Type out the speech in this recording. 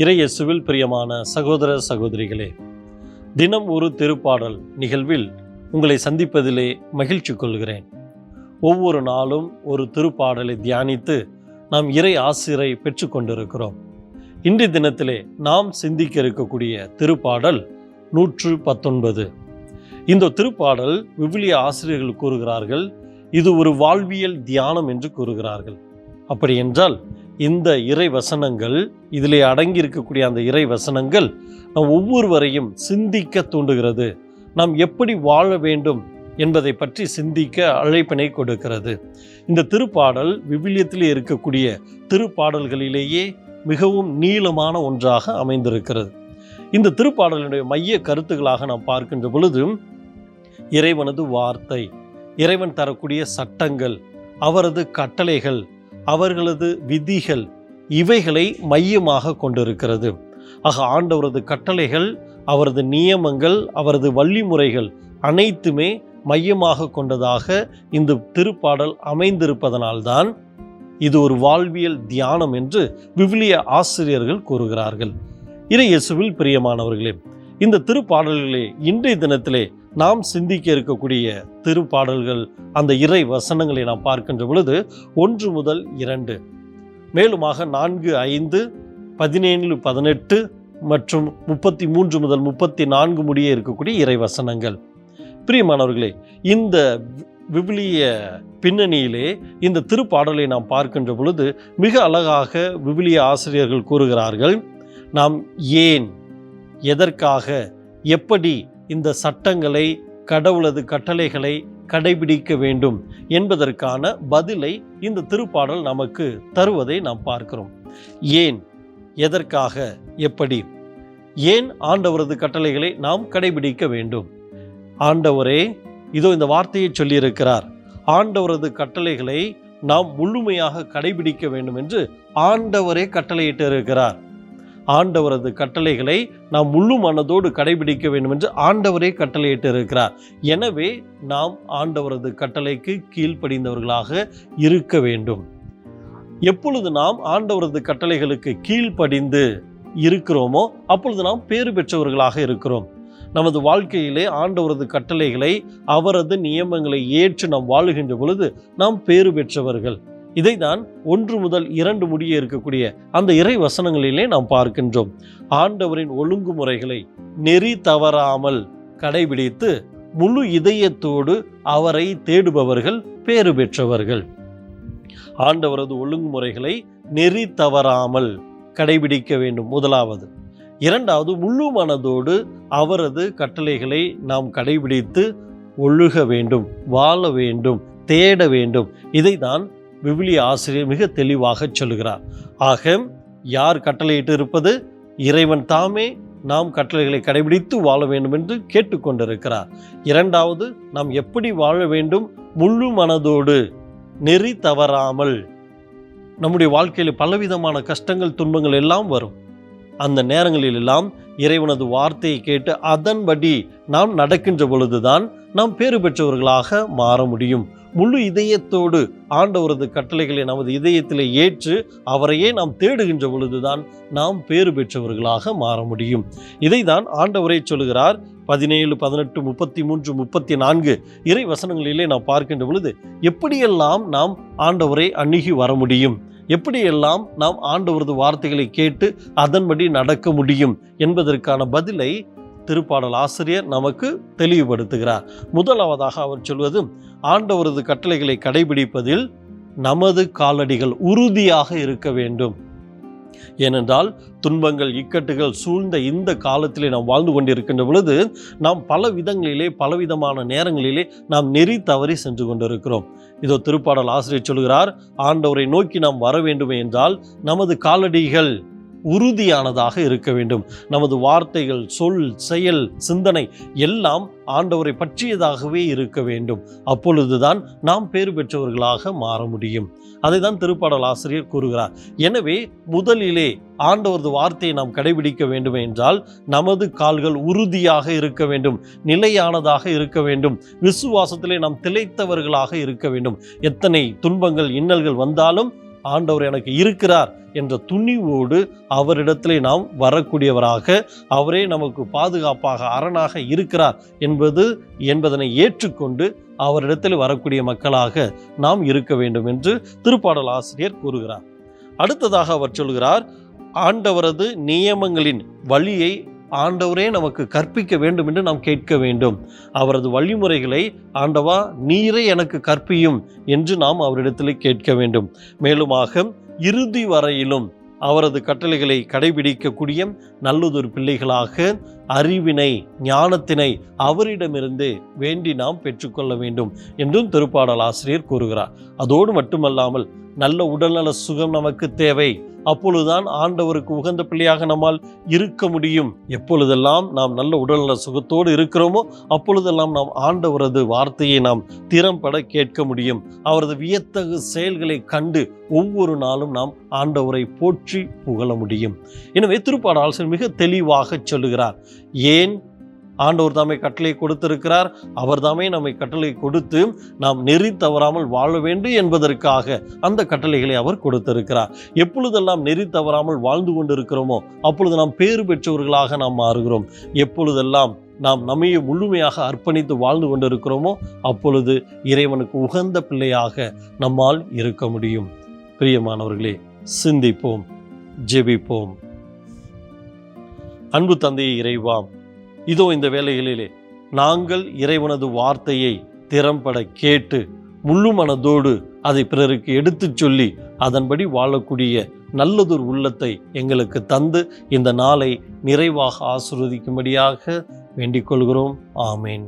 இறையசுவில் பிரியமான சகோதர சகோதரிகளே தினம் ஒரு திருப்பாடல் நிகழ்வில் உங்களை சந்திப்பதிலே மகிழ்ச்சி கொள்கிறேன். ஒவ்வொரு நாளும் ஒரு திருப்பாடலை தியானித்து நாம் இறை ஆசிரை பெற்றுக்கொண்டிருக்கிறோம் இன்றைய தினத்திலே நாம் சிந்திக்க இருக்கக்கூடிய திருப்பாடல் நூற்று பத்தொன்பது. இந்த திருப்பாடல் விவிலிய ஆசிரியர்கள் கூறுகிறார்கள் இது ஒரு வாழ்வியல் தியானம் என்று கூறுகிறார்கள். அப்படி என்றால் இந்த இறை வசனங்கள் இதிலே அடங்கி இருக்கக்கூடிய அந்த இறை வசனங்கள் நம் ஒவ்வொருவரையும் சிந்திக்க தூண்டுகிறது. நாம் எப்படி வாழ வேண்டும் என்பதை பற்றி சிந்திக்க அழைப்பினை கொடுக்கிறது. இந்த திருப்பாடல் விவிலியத்திலே இருக்கக்கூடிய திருப்பாடல்களிலேயே மிகவும் நீளமான ஒன்றாக அமைந்திருக்கிறது. இந்த திருப்பாடலினுடைய மைய கருத்துக்களாக நாம் பார்க்கின்ற பொழுது இறைவனது வார்த்தை இறைவன் தரக்கூடிய சட்டங்கள் அவரது கட்டளைகள் அவர்களது விதிகள் இவைகளை மையமாக கொண்டிருக்கிறது. ஆக ஆண்டவரது கட்டளைகள் அவரது நியமங்கள் அவரது வழிமுறைகள் அனைத்துமே மையமாக கொண்டதாக இந்த திருப்பாடல் அமைந்திருப்பதனால்தான் இது ஒரு வாழ்வியல் தியானம் என்று விவிலிய ஆசிரியர்கள் கூறுகிறார்கள். இறையேசுவில் பிரியமானவர்களே இந்த திருப்பாடல்களே இன்றைய தினத்திலே நாம் சிந்திக்க இருக்கக்கூடிய திருப்பாடல்கள் அந்த இறை வசனங்களை நாம் பார்க்கின்ற பொழுது ஒன்று முதல் இரண்டு மேலுமாக நான்கு ஐந்து பதினேழு பதினெட்டு மற்றும் முப்பத்தி மூன்று முதல் முப்பத்தி நான்கு முடிய இருக்கக்கூடிய இறை வசனங்கள். பிரியமானவர்களே இந்த விவிலிய பின்னணியிலே இந்த திருப்பாடலை நாம் பார்க்கின்ற பொழுது மிக அழகாக விவிலிய ஆசிரியர்கள் கூறுகிறார்கள் நாம் ஏன் எதற்காக எப்படி இந்த சட்டங்களை கடவுளது கட்டளைகளை கடைபிடிக்க வேண்டும் என்பதற்கான பதிலை இந்த திருப்பாடல் நமக்கு தருவதை நாம் பார்க்கிறோம். ஏன்? எதற்காக? எப்படி? ஏன் ஆண்டவரது கட்டளைகளை நாம் கடைபிடிக்க வேண்டும்? ஆண்டவரே இதோ இந்த வார்த்தையை சொல்லியிருக்கிறார். ஆண்டவரது கட்டளைகளை நாம் முழுமையாக கடைபிடிக்க வேண்டும் என்று ஆண்டவரே கட்டளையிட்டு இருக்கிறார் ஆண்டவரது கட்டளைகளை நாம் முழு மனதோடு கடைபிடிக்க வேண்டும் என்று ஆண்டவரே கட்டளையிட்டு இருக்கிறார் எனவே நாம் ஆண்டவரது கட்டளைக்கு கீழ்ப்படிந்தவர்களாக இருக்க வேண்டும். எப்பொழுது நாம் ஆண்டவரது கட்டளைகளுக்கு கீழ்ப்படிந்து இருக்கிறோமோ அப்பொழுது நாம் பேறு பெற்றவர்களாக இருக்கிறோம். நமது வாழ்க்கையிலே ஆண்டவரது கட்டளைகளை அவரது நியமங்களை ஏற்று நாம் வாழுகின்ற பொழுது நாம் பேறு பெற்றவர்கள். இதைதான் ஒன்று முதல் இரண்டு முடிய இருக்கக்கூடிய அந்த இறை வசனங்களிலே நாம் பார்க்கின்றோம். ஆண்டவரின் ஒழுங்குமுறைகளை நெறி தவறாமல் கடைபிடித்து முழு இதயத்தோடு அவரை தேடுபவர்கள் பேறு பெற்றவர்கள். ஆண்டவரது ஒழுங்குமுறைகளை நெறி தவறாமல் கடைபிடிக்க வேண்டும். முதலாவது இரண்டாவது முழு மனதோடு அவரது கட்டளைகளை நாம் கடைபிடித்து ஒழுக வேண்டும் வாழ வேண்டும் தேட வேண்டும். இதைதான் விவிலிய ஆசிரியர் மிக தெளிவாக சொல்கிறார் ஆக யார் கட்டளையிட்டு இருப்பது? இறைவன் தாமே நாம் கட்டளைகளை கடைபிடித்து வாழ வேண்டும் என்று கேட்டுக்கொண்டிருக்கிறார். இரண்டாவது நாம் எப்படி வாழ வேண்டும்? முழு மனதோடு நெறி தவறாமல். நம்முடைய வாழ்க்கையில் பலவிதமான கஷ்டங்கள் துன்பங்கள் எல்லாம் வரும். அந்த நேரங்களில் எல்லாம் இறைவனது வார்த்தையை கேட்டு அதன்படி நாம் நடக்கின்ற பொழுதுதான் நாம் பேறு பெற்றவர்களாக மாற முடியும். முழு இதயத்தோடு ஆண்டவரது கட்டளைகளை நமது இதயத்திலே ஏற்று அவரையே நாம் தேடுகின்ற பொழுதுதான் நாம் பேறு பெற்றவர்களாக மாற முடியும். இதைதான் ஆண்டவரை சொல்கிறார் பதினேழு பதினெட்டு முப்பத்தி மூன்று முப்பத்தி நான்கு இறை வசனங்களிலே நாம் பார்க்கின்ற பொழுது எப்படியெல்லாம் நாம் ஆண்டவரை அணுகி வர முடியும்? எப்படியெல்லாம் நாம் ஆண்டவரது வார்த்தைகளை கேட்டு அதன்படி நடக்க முடியும்? என்பதற்கான பதிலை திருப்பாடல் ஆசிரியர் நமக்கு தெளிவுபடுத்துகிறார். முதலாவதாக அவர் சொல்வது ஆண்டவரது கட்டளைகளை கடைபிடிப்பதில் நமது காலடிகள் உறுதியாக இருக்க வேண்டும். ஏனென்றால் துன்பங்கள் இக்கட்டுகள் சூழ்ந்த இந்த காலத்திலே நாம் வாழ்ந்து கொண்டிருக்கின்ற பொழுது நாம் பல விதங்களிலே பலவிதமான நேரங்களிலே நாம் நெறி தவறி சென்று கொண்டிருக்கிறோம். இதோ திருப்பாடல் ஆசிரியர் சொல்கிறார் ஆண்டவரை நோக்கி நாம் வர வேண்டும் என்றால் நமது காலடிகள் உறுதியானதாக இருக்க வேண்டும். நமது வார்த்தைகள் சொல் செயல் சிந்தனை எல்லாம் ஆண்டவரை பற்றியதாகவே இருக்க வேண்டும். அப்பொழுதுதான் நாம் பேர் பெற்றவர்களாக மாற முடியும். அதை தான் திருப்பாடல் ஆசிரியர் கூறுகிறார். எனவே முதலிலே ஆண்டவரது வார்த்தையை நாம் கடைபிடிக்க வேண்டும் என்றால் நமது கால்கள் உறுதியாக இருக்க வேண்டும். நிலையானதாக இருக்க வேண்டும். விசுவாசத்திலே நாம் திளைத்தவர்களாக இருக்க வேண்டும். எத்தனை துன்பங்கள் இன்னல்கள் வந்தாலும் ஆண்டவர் எனக்கு இருக்கிறார் என்ற துணிவோடு அவரிடத்திலே நாம் வரக்கூடியவராக அவரே நமக்கு பாதுகாப்பாக அரணாக இருக்கிறார் என்பது என்பதனை ஏற்றுக்கொண்டு அவரிடத்தில் வரக்கூடிய மக்களாக நாம் இருக்க வேண்டும் என்று திருப்பாடல் ஆசிரியர் கூறுகிறார். அடுத்ததாக அவர் சொல்கிறார் ஆண்டவரது நியமங்களின் வழியை ஆண்டவரே நமக்கு கற்பிக்க வேண்டும் என்று நாம் கேட்க வேண்டும். அவரது வழிமுறைகளை ஆண்டவா நீரே எனக்கு கற்பியும் என்று நாம் அவரிடத்தில் கேட்க வேண்டும். மேலுமாக இறுதி வரையிலும் அவரது கட்டளைகளை கடைபிடிக்கக்கூடிய நல்லதொரு பிள்ளைகளாக அறிவினை ஞானத்தினை அவரிடமிருந்து வேண்டி நாம் பெற்றுக்கொள்ள வேண்டும் என்றும் திருப்பாடல் ஆசிரியர் கூறுகிறார். அதோடு மட்டுமல்லாமல் நல்ல உடல்நல சுகம் நமக்கு தேவை. அப்பொழுதுதான் ஆண்டவருக்கு உகந்த பிள்ளையாக நம்மால் இருக்க முடியும். எப்பொழுதெல்லாம் நாம் நல்ல உடல்நல சுகத்தோடு இருக்கிறோமோ அப்பொழுதெல்லாம் நாம் ஆண்டவரது வார்த்தையை நாம் திறம்பட கேட்க முடியும். அவரது வியத்தகு செயல்களை கண்டு ஒவ்வொரு நாளும் நாம் ஆண்டவரை போற்றி புகழ முடியும். எனவே திருப்பாடல் ஆலோசனை மிக தெளிவாக சொல்லுகிறார். ஏன் ஆண்டவர் தாமே கட்டளை கொடுத்திருக்கிறார். அவர் தாமே நம்மை கட்டளை கொடுத்து நாம் நெறி தவறாமல் வாழ வேண்டும் என்பதற்காக அந்த கட்டளைகளை அவர் கொடுத்திருக்கிறார். எப்பொழுதெல்லாம் நெறி தவறாமல் வாழ்ந்து கொண்டிருக்கிறோமோ அப்பொழுது நாம் பேறு பெற்றவர்களாக நாம் மாறுகிறோம். எப்பொழுதெல்லாம் நாம் நம்மையே முழுமையாக அர்ப்பணித்து வாழ்ந்து கொண்டிருக்கிறோமோ அப்பொழுது இறைவனுக்கு உகந்த பிள்ளையாக நம்மால் இருக்க முடியும். பிரியமானவர்களே சிந்திப்போம் ஜெபிப்போம். அன்பு தந்தையை இறைவாம் இதோ இந்த வேலைகளிலே நாங்கள் இறைவனது வார்த்தையை திறம்பட கேட்டு முழு மனதோடு அதை பிறருக்கு எடுத்துச் சொல்லி அதன்படி வாழக்கூடிய நல்லதொரு உள்ளத்தை எங்களுக்கு தந்து இந்த நாளை நிறைவாக ஆசிர்வதிக்கும்படியாக வேண்டிக் கொள்கிறோம். ஆமேன்.